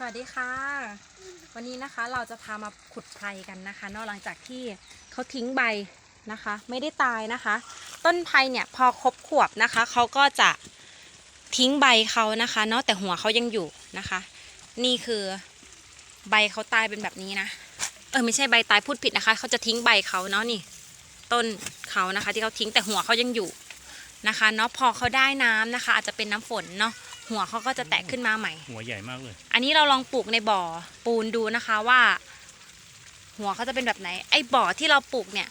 สวัสดีค่ะ วันนี้นะคะเราจะพามาขุดไพรกันนะคะนอกหลังจากที่เขาทิ้งใบนะคะ ไม่ได้ตายนะคะ ต้นไพรเนี่ยพอครบขวบนะคะเขาก็จะทิ้งใบเขานะคะเนาะแต่หัวเขายังอยู่นะคะ นี่คือใบเขาตายเป็นแบบนี้นะเออไม่ใช่ใบตายพูดผิดนะคะเขาจะทิ้งใบเขาเนาะนี่ ต้นเขานะคะ ที่เขาทิ้งแต่หัวเขายังอยู่นะคะเนาะพอเขาได้น้ำนะคะ อาจจะเป็นน้ำฝนเนาะ หัวเขาก็จะแตกขึ้นมาใหม่ หัวใหญ่มากเลย อันนี้เราลองปลูกในบ่อปูนดูนะคะว่า หัวเขาจะเป็นแบบไหน ไอ้บ่อที่เราปลูกเนี่ย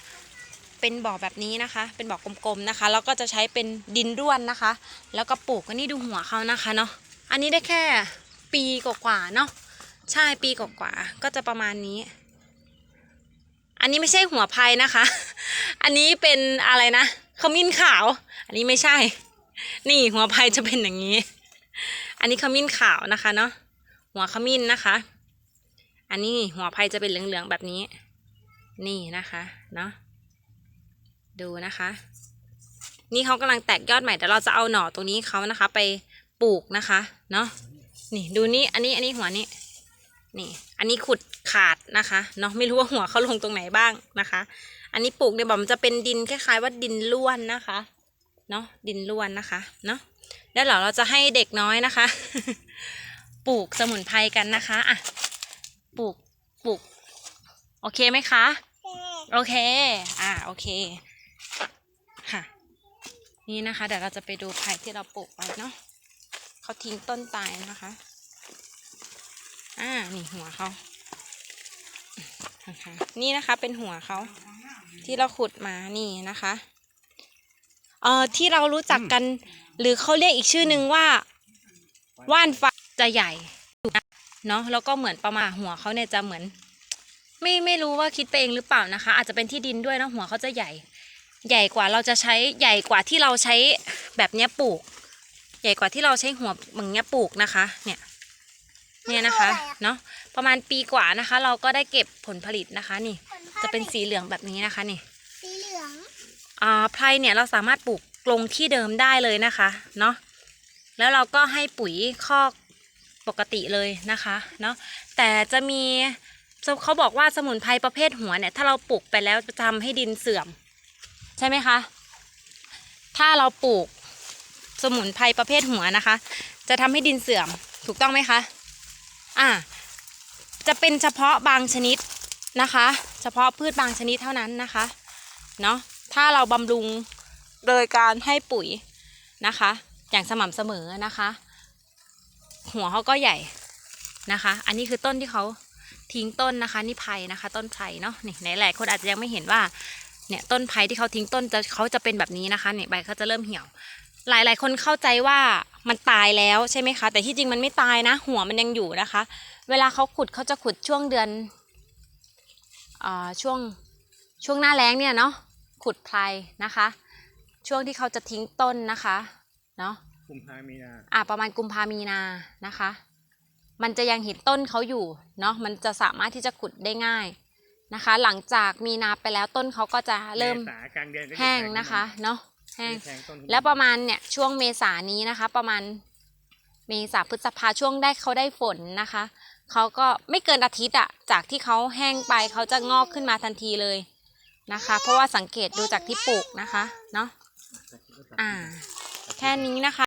เป็นบ่อแบบนี้นะคะ เป็นบ่อกลมๆนะคะ แล้วก็จะใช้เป็นดินร่วนนะคะ แล้วก็ปลูกก็นี่ดูหัวเขานะคะเนาะ อันนี้ได้แค่ปีกว่าๆเนาะ ใช่ปีกว่าๆก็จะประมาณนี้ อันนี้ไม่ใช่หัวไพนะคะ อันนี้เป็นอะไรนะขมิ้นขาว อันนี้ไม่ใช่ นี่หัวไพจะเป็นอย่างนี้ อันนี้ขมิ้นขาวนะคะเนาะหัวขมิ้นนะคะ อันนี้หัวไพจะเป็นเหลืองๆแบบนี้ นี่นะคะเนาะดูนะคะ นี่เขากำลังแตกยอดใหม่แต่เราจะเอาหน่อตรงนี้เขานะคะ ไปปลูกนะคะเนาะนี่ดูนี่อันนี้อันนี้หัวนี้นี่ อันนี้ขุดขาดนะคะเนาะไม่รู้ว่าหัวเขาลงตรงไหนบ้างนะคะ อันนี้ปลูกในบ่อมันจะเป็นดินคล้ายๆว่าดินล้วนนะคะเนาะดินล้วนนะคะเนาะ เดี๋ยวเราจะให้เด็กน้อยนะคะ ปลูกสมุนไพรกันนะคะอะปลูกปลูก โอเคไหมคะ โอเค อ่าโอเคค่ะ นี่นะคะ เดี๋ยวเราจะไปดูไผ่ที่เราปลูกไว้เนาะเขาทิ้งต้นตายนะคะ อ่า นี่หัวเขานะคะนี่นะคะเป็นหัวเขาที่เราขุดมานี่นะคะ เอ่อที่เรารู้จักกัน หรือเขาเรียกอีกชื่อนึงว่าว่านฟ้าจะใหญ่เนาะแล้วก็เหมือนประมาณหัวเขาเนี่ยจะเหมือน ไม่ไม่รู้ว่าคิดไปเองหรือเปล่านะคะ อาจจะเป็นที่ดินด้วยนะหัวเขาจะใหญ่ ใหญ่กว่าเราจะใช้ใหญ่กว่าที่เราใช้แบบเนี้ยปลูก ใหญ่กว่าที่เราใช้หัวเหมือนเนี้ยปลูกนะคะ เนี่ยเนี่ยนะคะเนาะประมาณปีกว่านะคะ เราก็ได้เก็บผลผลิตนะคะ นี่ จะเป็นสีเหลืองแบบนี้นะคะนี่สีเหลือง อ่าไพรเนี่ยเราสามารถปลูกลงที่เดิมได้เลยนะคะเนาะแล้วเราก็ให้ปุ๋ยคอกปกติเลยนะคะเนาะแต่จะมีเขาบอกว่าสมุนไพรประเภทหัวเนี่ย ถ้าเราปลูกไปแล้วจะทำให้ดินเสื่อม ใช่ไหมคะ ถ้าเราปลูกสมุนไพรประเภทหัวนะคะ จะทำให้ดินเสื่อมถูกต้องไหมคะอ่าจะเป็นเฉพาะบางชนิดนะคะ เฉพาะพืชบางชนิดเท่านั้นนะคะเนาะ ถ้าเราบำรุงโดยการให้ปุ๋ยนะคะ อย่างสม่ำเสมอนะคะ หัวเขาก็ใหญ่นะคะ อันนี้คือต้นที่เขาทิ้งต้นนะคะ นี่ไผ่นะคะ ต้นไผ่เนาะนี่ไหนหลายคนอาจจะยังไม่เห็นว่าเนี่ยต้นไผ่ที่เขาทิ้งต้นจะเขาจะเป็นแบบนี้นะคะเนี่ยใบเขาจะเริ่มเหี่ยว หลายหลายคนเข้าใจว่ามันตายแล้วใช่ไหมคะ แต่ที่จริงมันไม่ตายนะ หัวมันยังอยู่นะคะ เวลาเขาขุดเขาจะขุดช่วงเดือนอ่าช่วงช่วงหน้าแล้งเนี่ยเนาะ ขุดไพรนะคะ ช่วงที่เขาจะทิ้งต้นนะคะเนาะกุมภามีนาอะประมาณกุมภามีนานะคะ มันจะยังเห็นต้นเขาอยู่เนาะมันจะสามารถที่จะขุดได้ง่ายนะคะ หลังจากมีนาไปแล้วต้นเขาก็จะเริ่มษากลางเดือนก็จแห้งทนะคะเนาะแห้งทงต้นแล้วประมาณเนี่ยช่วงเมษานี้นะคะ ประมาณเมษาพฤษภาช่วงได้เขาได้ฝนนะคะเขาก็ไม่เกินอาทิตย์อะจากที่เขาแห้งไปเขาจะงอกขึ้นมาทันทีเลย นะคะ เพราะว่าสังเกตดูจากที่ปลูกนะคะเนาะอ่า แค่นี้นะคะ